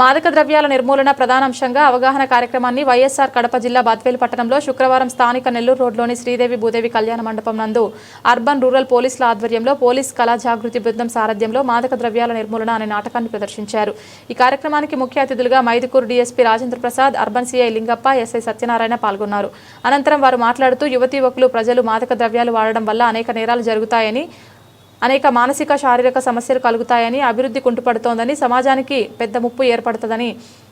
మాదక ద్రవ్యాల నిర్మూలన ప్రధానాంశంగా అవగాహన కార్యక్రమాన్ని వైఎస్ఆర్ కడప జిల్లా బద్వేలు పట్టణంలో శుక్రవారం స్థానిక నెల్లూరు రోడ్లోని శ్రీదేవి భూదేవి కళ్యాణ మండపం నందు అర్బన్ రూరల్ పోలీసుల ఆధ్వర్యంలో పోలీస్ కళా జాగృతి బృందం సారథ్యంలో మాదక ద్రవ్యాల నిర్మూలన అనే నాటకాన్ని ప్రదర్శించారు. ఈ కార్యక్రమానికి ముఖ్య అతిథులుగా Mydukur DSP Rajendra Prasad urban CI Lingappa SI Satyanarayana పాల్గొన్నారు. అనంతరం వారు మాట్లాడుతూ యువతి యువకులు ప్రజలు మాదక ద్రవ్యాలు వాడడం వల్ల అనేక నేరాలు జరుగుతాయని అనేక మానసిక శారీరక సమస్యలు కలుగుతాయని అభివృద్ధి కుంటుపడుతోందని సమాజానికి పెద్ద ముప్పు ఏర్పడుతుందని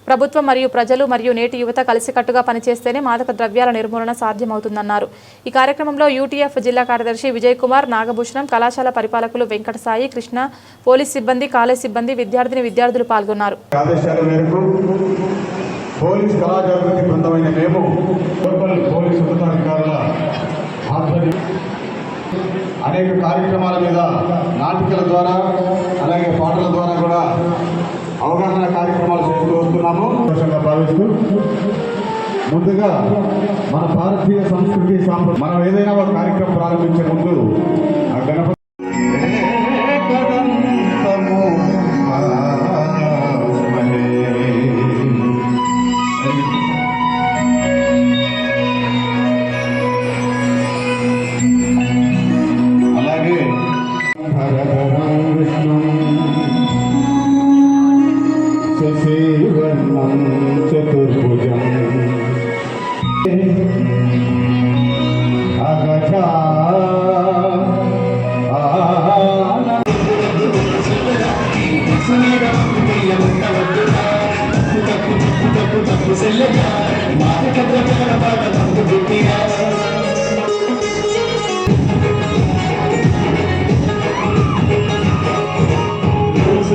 ప్రభుత్వం మరియు ప్రజలు మరియు నేటి యువత కలిసికట్టుగా పనిచేస్తేనే మాదక ద్రవ్యాల నిర్మూలన సాధ్యమవుతుందన్నారు. ఈ కార్యక్రమంలో యూటీఎఫ్ జిల్లా కార్యదర్శి విజయ్ కుమార్ నాగభూషణం కళాశాల పరిపాలకులు వెంకట సాయి కృష్ణ పోలీస్ సిబ్బంది కాలేజ్ సిబ్బంది విద్యార్థిని విద్యార్థులు పాల్గొన్నారు. పోలీస్ కళాజాగృతి బృందమైన మేము పోలీస్ ఉన్నతాధికారుల ఆధ్వర్యం అనేక కార్యక్రమాల మీద నాటికల ద్వారా అలాగే పాటల ద్వారా కూడా అవగాహన కార్యక్రమాలు చేస్తూ వస్తున్నాము. సంతోషంగా భావిస్తూ ముందుగా మన భారతీయ సంస్కృతి సాంప్రదాయం మనం ఏదైనా ఒక కార్యక్రమం ప్రారంభించే ముందు ఆ గణపతి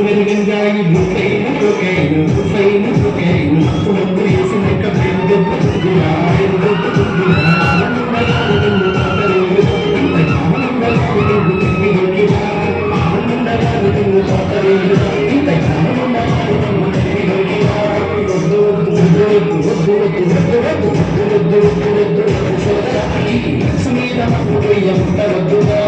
వెలిగిందాయి హుసైను హుసైను హుసైను హుసైను అప్పుడు వేసిన కబెందు గులాయిను సునీత ఎంత వద్దుగా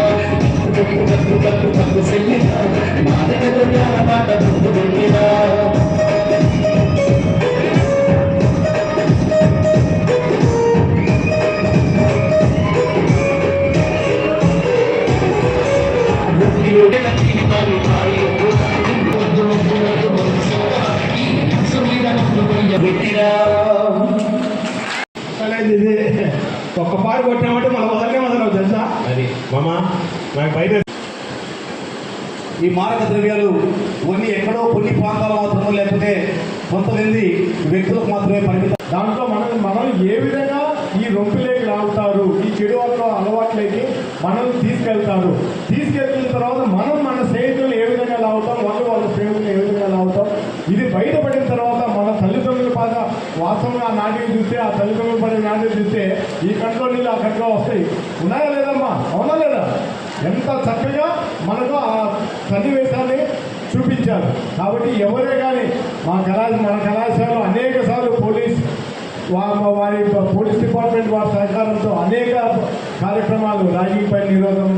అనేది ఇది ఒక్క పాడు కొట్టామంటే మనం వదలనే వదలవు తెలుసా అది మామ నాకు బయట ఈ మారక ద్రవ్యాలు ఇవన్నీ ఎక్కడో కొన్ని ప్రాంతాలు మాత్రమో లేకపోతే కొంతమంది వ్యక్తులకు మాత్రమే పరిమితం దాంట్లో మనం మనం ఏ విధంగా ఈ రొంపిలోకి లాగుతారు ఈ చెడు వాళ్ళ అలవాట్లకి మనం తీసుకెళ్తారు. తీసుకెళ్తున్న తర్వాత మనం మన స్నేహితులు ఏ విధంగా లాగుతాం వాళ్ళు వాళ్ళ స్నేహితులు ఏ విధంగా లాగుతాం ఇది బయటపడిన తర్వాత మన తల్లిదండ్రుల పాద వాస్తవంగా ఆ నాటికి చూస్తే ఆ తల్లిదండ్రులు పడిన నాటికి చూస్తే ఈ కంట్లో నీళ్ళు ఆ కంట్లో వస్తాయి. ఉన్నాయా లేదమ్మా? అవునా లేదా? ఎంత చక్కగా మనకు ఆ సన్నివేశాన్ని చూపించారు. కాబట్టి ఎవరే కానీ మా కళా మన కళాశాల అనేక సార్లు పోలీస్ వారి పోలీస్ డిపార్ట్మెంట్ వారి సహకారంతో అనేక కార్యక్రమాలు ర్యాగింగ్ పై నిరోధం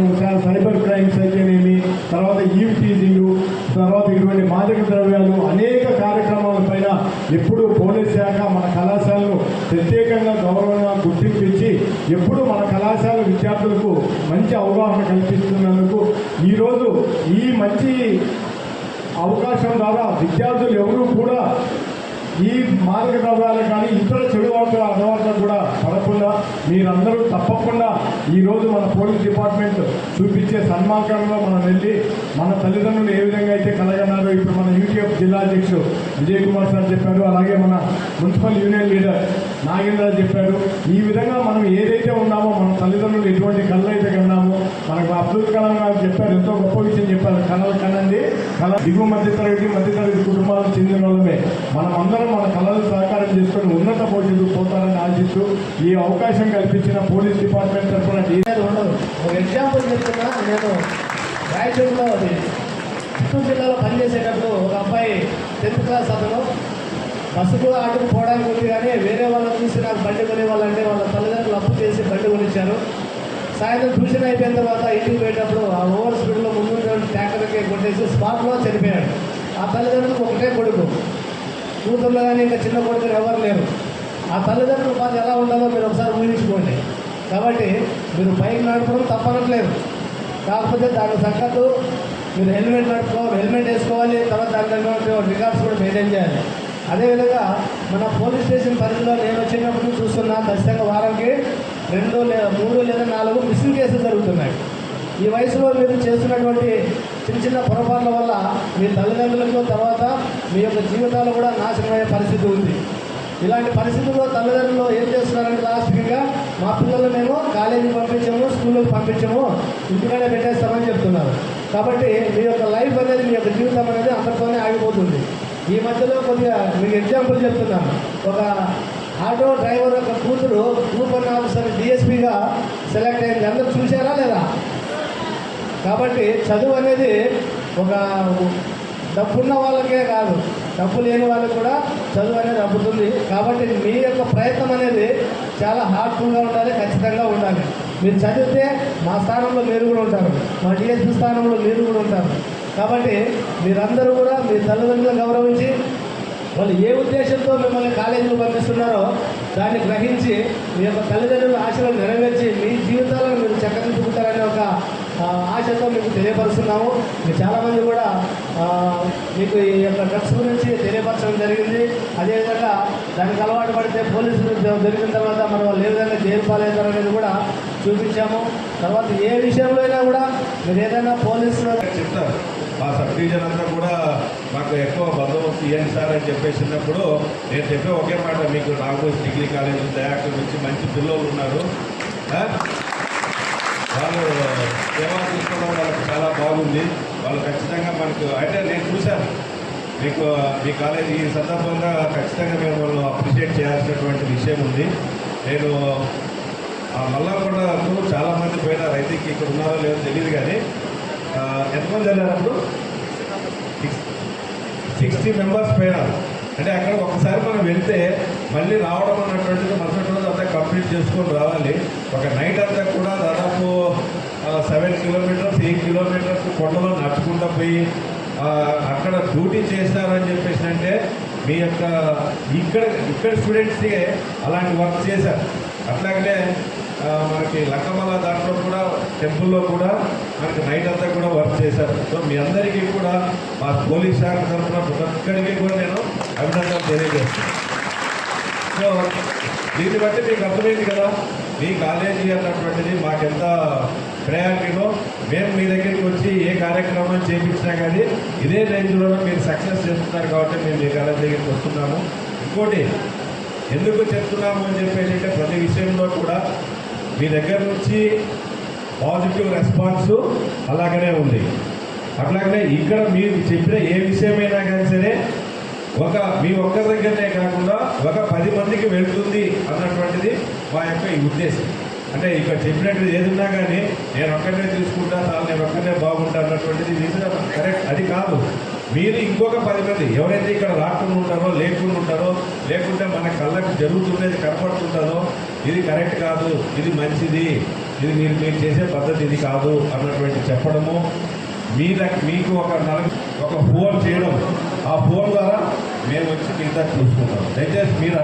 సైబర్ క్రైమ్స్ అయితేనేమి తర్వాత ఈవ్ టీజింగ్ తర్వాత ఇటువంటి మాదక ద్రవ్యాలు అనేక కార్యక్రమాల పైన ఎప్పుడు పోలీస్ శాఖ మన కళాశాలను ప్రత్యేకంగా గౌరవంగా ఎప్పుడు మన కళాశాల విద్యార్థులకు మంచి అవగాహన కల్పిస్తున్నందుకు ఈరోజు ఈ మంచి అవకాశం ద్వారా విద్యార్థులు ఎవరూ కూడా ఈ మాదక ద్రవ్యాలు కానీ ఇతర చెడు వార్తల అలవాట్లు కూడా పడకుండా మీరందరూ తప్పకుండా ఈరోజు మన పోలీస్ డిపార్ట్మెంట్ చూపించే సన్మార్గంలో మనం వెళ్ళి మన తల్లిదండ్రులు ఏ విధంగా అయితే కలగన్నారో ఇప్పుడు మన యూటీఎఫ్ జిల్లా అధ్యక్షుడు విజయ్ కుమార్ సార్ చెప్పారు. అలాగే మన మున్సిపల్ యూనియన్ లీడర్ నాగేంద్ర చెప్పాడు ఈ విధంగా మనం ఏదైతే ఉన్నామో మన తల్లిదండ్రులు ఎటువంటి కళ్ళు అయితే కన్నామో మనకు అబ్దుల్ కలాం గారు చెప్పారు ఎంతో గొప్ప విషయం చెప్పారు కళలు కనండి కళ దిగువ మధ్యతరగతి మధ్యతరగతి కుటుంబాలకు చెందిన వాళ్ళమే. మనం అందరం మన కళలు సహకారం చేసుకొని ఉన్నత పోటీలు పోతారని ఆశిస్తూ ఈ అవకాశం కల్పించిన పోలీస్ డిపార్ట్మెంట్ తరఫున ఉండదు ఒక ఎగ్జాంపుల్ చెప్తున్నా నేను రాయచూరులో అది చిత్తూరు జిల్లాలో పనిచేసేటప్పుడు ఒక అబ్బాయి టెన్త్ క్లాస్ అతను బస్సు కూడా ఆటకు పోవడానికి ఉంది కానీ వేరే వాళ్ళని చూసి నాకు బండి కొనేవాళ్ళంటే వాళ్ళ తల్లిదండ్రులు అప్పు చేసి బండి కొనిచ్చారు. సాయంత్రం ట్యూషన్ అయిపోయిన తర్వాత ఇంటికి పోయేటప్పుడు ఆ ఓవర్ స్పీడ్లో ముందు ట్యాంకర్కి కొట్టేసి స్పాట్లో చనిపోయాడు. ఆ తల్లిదండ్రులకు ఒకటే కొడుకు. కూతుర్లో కానీ ఇంకా చిన్న కొడుకులు ఎవరు లేరు. ఆ తల్లిదండ్రుల బాధ ఎలా ఉండాలో మీరు ఒకసారి ఊహించుకోండి. కాబట్టి మీరు బైక్ నడపడం తప్పనట్లేదు. కాకపోతే దానికి తగ్గట్టు మీరు హెల్మెట్ నడుపుకోవాలి హెల్మెట్ వేసుకోవాలి తర్వాత దాని రికార్డ్స్ కూడా మెయింటైన్ చేయాలి. అదేవిధంగా మన పోలీస్ స్టేషన్ పరిధిలో నేను వచ్చినప్పుడు చూస్తున్నా ఖచ్చితంగా వారానికి రెండు లేదా మూడు లేదా నాలుగు మిస్సింగ్ కేసులు జరుగుతున్నాయి. ఈ వయసులో మీరు చేస్తున్నటువంటి చిన్న చిన్న పొరపాట్ల వల్ల మీ తల్లిదండ్రులకు తర్వాత మీ యొక్క జీవితాలు కూడా నాశనమయ్యే పరిస్థితి ఉంది. ఇలాంటి పరిస్థితుల్లో తల్లిదండ్రులు ఏం చేస్తున్నారంటే లాస్ట్గా మా పిల్లలు మేము కాలేజీకి పంపించాము స్కూళ్ళకి పంపించాము ఇంటికాడే పెట్టేస్తామని చెప్తున్నారు. కాబట్టి మీ యొక్క లైఫ్ అనేది మీ యొక్క జీవితం అనేది అందరితోనే ఆగిపోతుంది. ఈ మధ్యలో కొద్దిగా మీకు ఎగ్జాంపుల్ చెప్తున్నా. ఒక ఆటో డ్రైవర్ యొక్క కూతురు గ్రూప్ ఆఫీసర్ డిఎస్పీగా సెలెక్ట్ అయింది. అందరూ చూసారా లేదా? కాబట్టి చదువు అనేది ఒక డబ్బున్న వాళ్ళకే కాదు డబ్బు లేని వాళ్ళకి కూడా చదువు అనేది అబ్బుతుంది. కాబట్టి మీ యొక్క ప్రయత్నం అనేది చాలా హార్ట్ఫుల్గా ఉండాలి ఖచ్చితంగా ఉండాలి. మీరు చదివితే మా స్థానంలో మీరు కూడా ఉంటారు. మా డిఎస్పీ స్థానంలో మీరు కూడా ఉంటారు. కాబట్టి మీరందరూ కూడా మీ తల్లిదండ్రులను గౌరవించి వాళ్ళు ఏ ఉద్దేశంతో మిమ్మల్ని కాలేజీలో పంపిస్తున్నారో దాన్ని గ్రహించి మీ యొక్క తల్లిదండ్రుల ఆశలను నెరవేర్చి మీ జీవితాలను మీరు చక్కగా ఆశతో మీకు తెలియపరుస్తున్నాము. మీరు చాలామంది కూడా మీకు ఈ యొక్క డ్రగ్స్ గురించి తెలియపరచడం జరిగింది. అదేవిధంగా దానికి అలవాటు పడితే పోలీసులు దొరికిన తర్వాత మనం వాళ్ళు ఏ విధంగా జైలు పాలవుతారు అనేది కూడా చూపించాము. తర్వాత ఏ విషయంలో అయినా కూడా మీరు ఏదైనా పోలీసులు చెప్తారు మా సబ్ డివిజన్ అంతా కూడా మాకు ఎక్కువ బందోబస్తు ఇవ్వండి సార్ అని చెప్పేసినప్పుడు నేను చెప్పే ఒకే మాట మీకు నాగోస్ డిగ్రీ కాలేజ్ దయాకర్ నుంచి మంచి పిల్లలు ఉన్నారు. వాళ్ళు సేవా తీసుకోవడం వాళ్ళకి చాలా బాగుంది. వాళ్ళు ఖచ్చితంగా మనకు అంటే నేను చూశాను. మీకు మీ కాలేజీ ఈ సందర్భంగా ఖచ్చితంగా మేము వాళ్ళు అప్రిషియేట్ చేయాల్సినటువంటి విషయం ఉంది. నేను ఆ మల్లాకొండకు చాలా మంది పోయినారు ఇక్కడ ఉన్నారో లేదో తెలియదు కానీ ఎంతమంది వెళ్ళారప్పుడు సిక్స్టీ మెంబర్స్ పోయినారు. అంటే అక్కడ ఒకసారి మనం వెళ్తే మళ్ళీ రావడం అన్నటువంటిది మరుసటి రోజు అంతా కంప్లీట్ చేసుకొని రావాలి. ఒక నైట్ అంతా కూడా దాదాపు సెవెన్ కిలోమీటర్స్ ఎయిట్ కిలోమీటర్స్ కొండలో నడుచుకుంటూ పోయి అక్కడ డ్యూటీ చేస్తారని చెప్పేసి అంటే మీ యొక్క ఇక్కడ ఇక్కడ స్టూడెంట్స్కి అలాంటి వర్క్ చేశారు. అట్లాగనే మనకి లక్కమల దాంట్లో కూడా టెంపుల్లో కూడా మనకి నైట్ అంతా కూడా వర్క్ చేశారు. సో మీ అందరికీ కూడా మా పోలీస్ శాఖ తరఫున ప్రతి ఒక్కరికి కూడా నేను అభినందనలు తెలియజేస్తాను సో దీన్ని బట్టి మీకు అర్థమైంది కదా? మీ కాలేజీ అన్నటువంటిది మాకెంత ప్రయారిటీలో మేము మీ దగ్గరికి వచ్చి ఏ కార్యక్రమం చేపించినా కానీ ఇదే రేంజ్లో మీరు సక్సెస్ చేస్తున్నారు కాబట్టి మేము మీ కాలేజీ దగ్గరికి వస్తున్నాము. ఇంకోటి ఎందుకు చెప్తున్నాము అని చెప్పేసి అంటే ప్రతి విషయంలో కూడా మీ దగ్గర నుంచి పాజిటివ్ రెస్పాన్స్ అలాగనే ఉంది. అట్లాగనే ఇక్కడ మీరు చెప్పిన ఏ విషయమైనా కానీ సరే ఒక మీ ఒక్కరి దగ్గరనే కాకుండా ఒక పది మందికి వెళ్తుంది అన్నటువంటిది మా యొక్క ఈ ఉద్దేశం. అంటే ఇక్కడ చెప్పినట్టు ఏదున్నా కానీ నేను ఒక్కనే తీసుకుంటా తాను నేను ఒక్కనే బాగుంటా అన్నటువంటిది ఇది కరెక్ట్. అది కాదు. మీరు ఇంకొక పది మంది ఎవరైతే ఇక్కడ రాకుండా ఉంటారో లేకుండా ఉంటారో లేకుంటే మన కళ్ళకు జరుగుతుండేది కనపడుతుంటారో ఇది కరెక్ట్ కాదు ఇది మంచిది ఇది మీరు మీరు చేసే పద్ధతి ఇది కాదు అన్నటువంటి చెప్పడము మీ మీకు ఒక నలుగు ఒక ఫోన్ చేయడం ఆ ఫోన్ ద్వారా మేము వచ్చి మిగతా చూసుకుంటాం. దయచేసి మీరు